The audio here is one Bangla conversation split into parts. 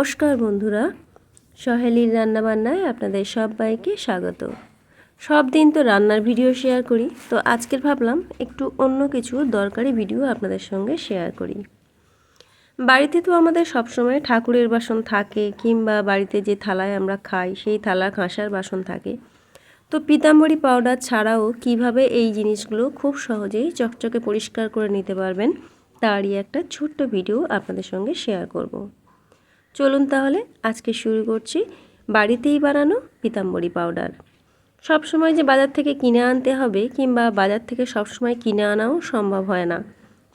নমস্কার বন্ধুরা, সহেলির রান্নাবান্নায় আপনাদের সবাইকে স্বাগত। সব দিন তো রান্নার ভিডিও শেয়ার করি, তো আজকের ভাবলাম একটু অন্য কিছু দরকারি ভিডিও আপনাদের সঙ্গে শেয়ার করি। বাড়িতে তো আমাদের সবসময় ঠাকুরের বাসন থাকে, কিংবা বাড়িতে যে থালায় আমরা খাই, সেই থালা কাঁসার বাসন থাকে। তো পিতাম্বরী পাউডার ছাড়াও কীভাবে এই জিনিসগুলো খুব সহজেই চকচকে পরিষ্কার করে নিতে পারবেন, তারই একটা ছোট্ট ভিডিও আপনাদের সঙ্গে শেয়ার করব। চলুন তাহলে আজকে শুরু করছি বাড়িতেই বানানো পিতাম্বরী পাউডার। সব সময় যে বাজার থেকে কিনে আনতে হবে কিংবা বাজার থেকে সব সময় কিনে আনাও সম্ভব হয় না।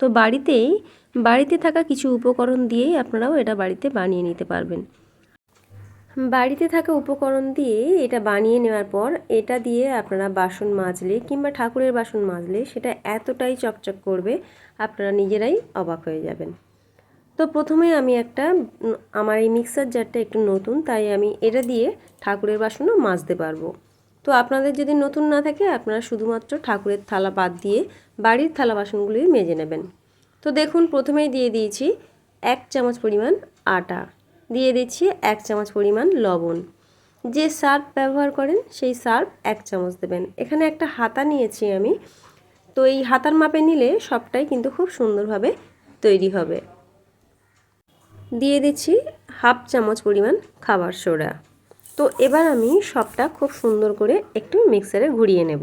তো বাড়িতেই, বাড়িতে থাকা কিছু উপকরণ দিয়েই আপনারাও এটা বাড়িতে বানিয়ে নিতে পারবেন। বাড়িতে থাকা উপকরণ দিয়ে এটা বানিয়ে নেওয়ার পর এটা দিয়ে আপনারা বাসন মাজলে কিংবা ঠাকুরের বাসন মাজলে সেটা এতটাই চকচক করবে, আপনারা নিজেরাই অবাক হয়ে যাবেন। তো প্রথমে আমি একটা আমার এই মিক্সার জারটা একটু নতুন, তাই আমি এটা দিয়ে ঠাকুরের বাসনও মাজতে পারব। তো আপনাদের যদি নতুন না থাকে, আপনারা শুধুমাত্র ঠাকুরের থালা বাদ দিয়ে বাড়ির থালা বাসনগুলোই মেজে নেবেন। তো দেখুন, প্রথমেই দিয়ে দিয়েছি এক চামচ পরিমাণ আটা, দিয়ে দিচ্ছি এক চামচ পরিমাণ লবণ। যে সার্ফ ব্যবহার করেন, সেই সার্ফ এক চামচ দেবেন। এখানে একটা হাতা নিয়েছি আমি। তো এই হাতার মাপে নিলে সবটাই কিন্তু খুব সুন্দরভাবে তৈরি হবে। দিয়ে দিচ্ছি হাফ চামচ পরিমাণ খাবার সোডা। তো এবার আমি সবটা খুব সুন্দর করে একটু মিক্সারে ঘুরিয়ে নেব।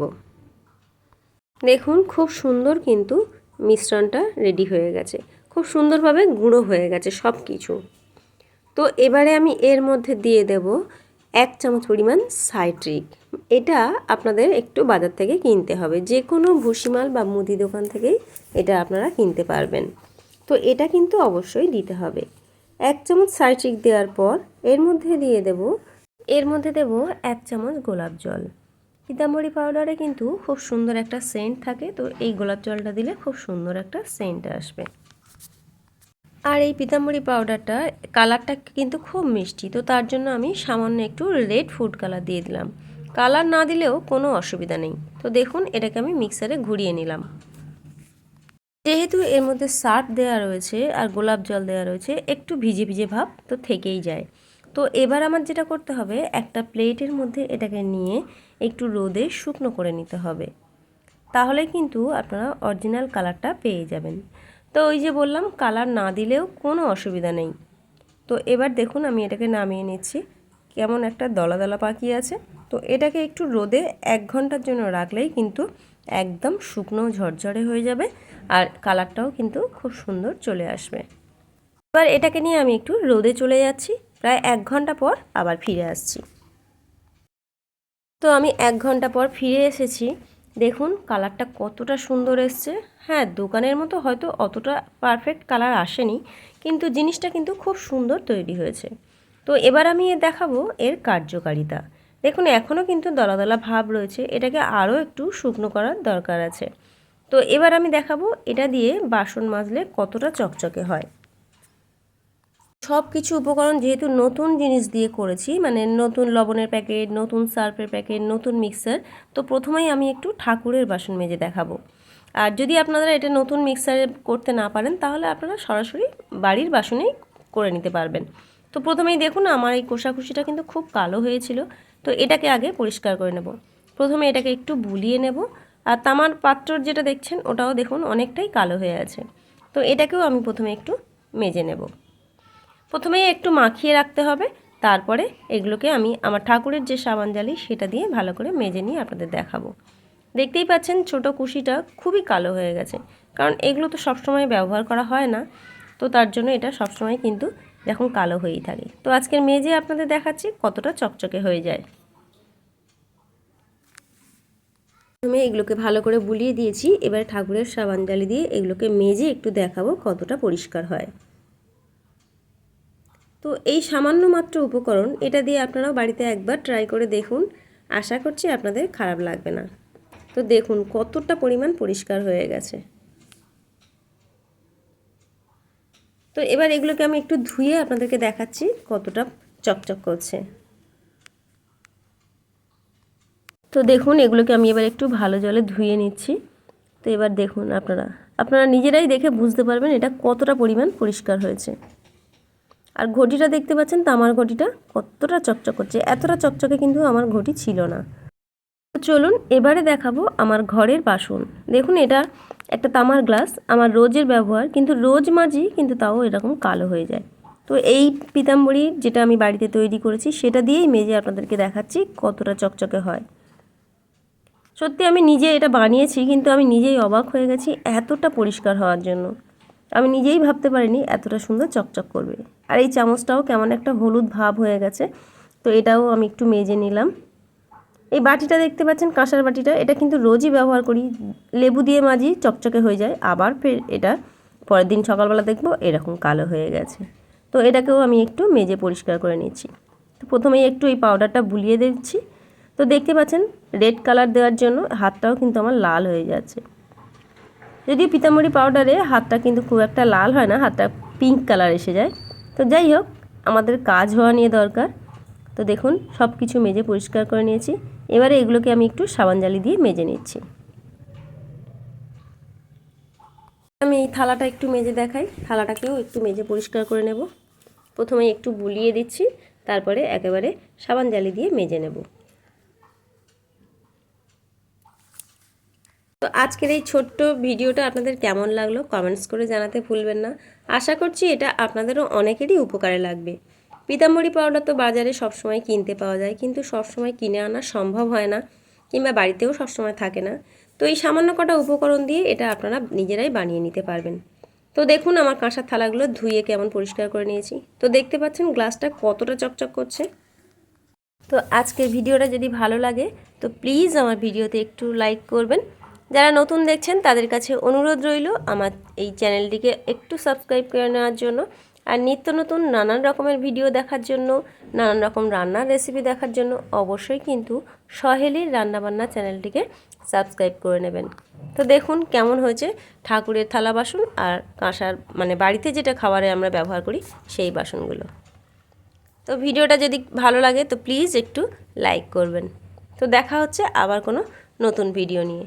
দেখুন খুব সুন্দর কিন্তু মিশ্রণটা রেডি হয়ে গেছে। খুব সুন্দরভাবে গুঁড়ো হয়ে গেছে সব কিছু তো এবারে আমি এর মধ্যে দিয়ে দেব এক চামচ পরিমাণ সাইট্রিক। এটা আপনাদের একটু বাজার থেকে কিনতে হবে। যে কোনো ভুসিমাল বা মুদি দোকান থেকেই এটা আপনারা কিনতে পারবেন। তো এটা কিন্তু অবশ্যই দিতে হবে। এক চামচ সাইট্রিক দেওয়ার পর এর মধ্যে দিয়ে দেব, এর মধ্যে দেব এক চামচ গোলাপ জল। পিতাম্বরী পাউডারে কিন্তু খুব সুন্দর একটা সেন্ট থাকে, তো এই গোলাপ জলটা দিলে খুব সুন্দর একটা সেন্ট আসবে। আর এই পিতাম্বরী পাউডারটা কালারটা কিন্তু খুব মিষ্টি, তো তার জন্য আমি সামান্য একটু রেড ফুড কালার দিয়ে দিলাম। কালার না দিলেও কোনো অসুবিধা নেই। তো দেখুন, এটাকে আমি মিক্সারে ঘুরিয়ে নিলাম। যেহেতু এর মধ্যে সার্ফ দেওয়া রয়েছে আর গোলাপ জল দেওয়া রয়েছে, একটু ভিজে ভিজে ভাব তো থেকেই যায়। তো এবার আমার যেটা করতে হবে, একটা প্লেটের মধ্যে এটাকে নিয়ে একটু রোদে শুকনো করে নিতে হবে। তাহলে কিন্তু আপনারা অরিজিনাল কালারটা পেয়ে যাবেন। তো ওই যে বললাম, কালার না দিলেও কোনো অসুবিধা নেই। তো এবার দেখুন, আমি এটাকে নামিয়ে নিচ্ছি। কেমন একটা দলা দলা পাখি আছে। তো এটাকে একটু রোদে এক ঘণ্টার জন্য রাখলেই কিন্তু একদম শুকনো ঝরঝরে হয়ে যাবে আর কালারটাও কিন্তু খুব সুন্দর চলে আসবে। এবার এটাকে নিয়ে আমি একটু রোদে চলে যাচ্ছি, প্রায় এক ঘণ্টা পর আবার ফিরে আসছি। তো আমি এক ঘণ্টা পর ফিরে এসেছি। দেখুন, কালারটা কতটা সুন্দর এসছে। হ্যাঁ দোকানের মতো হয়তো অতটা পারফেক্ট কালার আসেনি, কিন্তু জিনিসটা কিন্তু খুব সুন্দর তৈরি হয়েছে। তো এবার আমি এ দেখাবো এর কার্যকারিতা। দেখুন, এখনও কিন্তু দলা দলা ভাব রয়েছে। এটাকে আরও একটু শুকনো করার দরকার আছে। তো এবার আমি দেখাবো এটা দিয়ে বাসন মাজলে কতটা চকচকে হয়। সব কিছু উপকরণ যেহেতু নতুন জিনিস দিয়ে করেছি মানে নতুন লবণের প্যাকেট, নতুন সার্ফের প্যাকেট, নতুন মিক্সার, তো প্রথমেই আমি একটু ঠাকুরের বাসন মেজে দেখাবো। আর যদি আপনারা এটা নতুন মিক্সারে করতে না পারেন, তাহলে আপনারা সরাসরি বাড়ির বাসনেই করে নিতে পারবেন। তো প্রথমেই দেখুন, আমার এই কোষাকুষিটা কিন্তু খুব কালো হয়েছিল। তো এটাকে আগে পরিষ্কার করে নেব। প্রথমে এটাকে একটু বুলিয়ে নেব। আর তামার পাত্রর যেটা দেখছেন, ওটাও দেখুন অনেকটাই কালো হয়ে আছে। তো এটাকেও আমি প্রথমে একটু মেজে নেব। প্রথমেই একটু মাখিয়ে রাখতে হবে। তারপরে এগুলোকে আমি আমার ঠাকুরের যে সাবান জালি সেটা দিয়ে ভালো করে মেজে নিয়ে আপনাদের দেখাবো। দেখতেই পাচ্ছেন ছোট কুশিটা খুবই কালো হয়ে গেছে। কারণ এগুলো তো সবসময় ব্যবহার করা হয় না। তো তার জন্য এটা সবসময় কিন্তু দেখুন কালো হয়েই থাকে। তো আজকের মেজে আপনাদের দেখাচ্ছি কতটা চকচকে হয়ে যায়। প্রথমে এগুলোকে ভালো করে বুলিয়ে দিয়েছি। এবার ঠাকুরের সাবান জালি দিয়ে এগুলোকে মেজে একটু দেখাবো কতটা পরিষ্কার হয়। তো এই সামান্য মাত্র উপকরণ, এটা দিয়ে আপনারাও বাড়িতে একবার ট্রাই করে দেখুন। আশা করছি আপনাদের খারাপ লাগবে না। তো দেখুন কতটা পরিমাণ পরিষ্কার হয়ে গেছে। তো এবার এগুলোকে আমি একটু ধুয়ে আপনাদেরকে দেখাচ্ছি কতটা চকচক করছে। তো দেখুন, এগুলোকে আমি এবার একটু ভালো জলে ধুয়ে নিচ্ছি। তো এবার দেখুন আপনারা আপনারা নিজেরাই দেখে বুঝতে পারবেন এটা কতটা পরিমাণ পরিষ্কার হয়েছে। আর ঘটিটা দেখতে পাচ্ছেন, তামার ঘটিটা কতটা চকচক করছে। এতটা চকচকে কিন্তু আমার ঘটি ছিল না। চলুন, এবারে দেখাবো আমার ঘরের বাসন। দেখুন, এটা একটা তামার গ্লাস, আমার রোজের ব্যবহার, কিন্তু রোজ মাঝি কিন্তু তাও এরকম কালো হয়ে যায়। তো এই পিতাম্বরী যেটা আমি বাড়িতে তৈরি করেছি, সেটা দিয়েই মেজে আপনাদেরকে দেখাচ্ছি কতটা চকচকে হয়। সত্যি আমি নিজে এটা বানিয়েছি, কিন্তু আমি নিজেই অবাক হয়ে গেছি এতটা পরিষ্কার হওয়ার জন্য। আমি নিজেই ভাবতে পারিনি এতটা সুন্দর চকচক করবে। আর এই চামচটাও কেমন একটা হলুদ ভাব হয়ে গেছে, তো এটাও আমি একটু মেজে নিলাম। এই বাটিটা দেখতে পাচ্ছেন, কাঁসার বাটিটা, এটা কিন্তু রোজই ব্যবহার করি। লেবু দিয়ে মাজি, চকচকে হয়ে যায়। আবার ফের এটা পরের দিন সকালবেলা দেখব, এরকম কালো হয়ে গেছে। তো এটাকেও আমি একটু মেজে পরিষ্কার করে নিচ্ছি। তো প্রথমেই একটু এই পাউডারটা বুলিয়ে দিচ্ছি। তো দেখতে পাচ্ছেন রেড কালার দেওয়ার জন্য হাতটাও কিন্তু আমার লাল হয়ে যাচ্ছে। যদিও পিতাম্বরী পাউডারে হাতটা কিন্তু খুব একটা লাল হয় না, হাতটা পিঙ্ক কালার এসে যায়। তো যাই হোক, আমাদের কাজ হওয়া নিয়ে দরকার। তো দেখুন সব কিছু মেজে পরিষ্কার করে নিয়েছি। এবারে এগুলোকে আমি একটু সাবান জালি দিয়ে মেজে নিচ্ছি। আমি এই থালাটা একটু মেজে দেখাই। থালাটাকেও একটু মেজে পরিষ্কার করে নেব। প্রথমে একটু বুলিয়ে দিচ্ছি, তারপরে একেবারে সাবান জালি দিয়ে মেজে নেব। তো আজকের এই ছোট্ট ভিডিওটা আপনাদের কেমন লাগল কমেন্টস করে জানাতে ভুলবেন না। আশা করছি এটা আপনাদেরও অনেকেরই উপকারে লাগবে। পিতাম্বরী পাউডার তো বাজারে সবসময় কিনতে পাওয়া যায়, কিন্তু সবসময় কিনে আনা সম্ভব হয় না, কিংবা বাড়িতেও সবসময় থাকে না। তো এই সামান্য কটা উপকরণ দিয়ে এটা আপনারা নিজেরাই বানিয়ে নিতে পারবেন। তো দেখুন আমার কাঁসার থালাগুলো ধুয়ে কেমন পরিষ্কার করে নিয়েছি। তো দেখতে পাচ্ছেন গ্লাসটা কতটা চকচক করছে। তো আজকের ভিডিওটা যদি ভালো লাগে, তো প্লিজ আমার ভিডিওতে একটু লাইক করবেন। যারা নতুন দেখছেন, তাদের কাছে অনুরোধ রইল আমার এই চ্যানেলটিকে একটু সাবস্ক্রাইব করে নেওয়ার জন্য। আর নিত্য নতুন নানান রকমের ভিডিও দেখার জন্য, নানান রকম রান্নার রেসিপি দেখার জন্য অবশ্যই কিন্তু সহেলির রান্নাবান্না চ্যানেলটিকে সাবস্ক্রাইব করে নেবেন। তো দেখুন কেমন হয়েছে ঠাকুরের থালা বাসন আর কাঁসার মানে বাড়িতে যেটা খাবারে আমরা ব্যবহার করি, সেই বাসনগুলো। তো ভিডিওটা যদি ভালো লাগে, তো প্লিজ একটু লাইক করবেন। তো দেখা হচ্ছে আবার কোনো নতুন ভিডিও নিয়ে।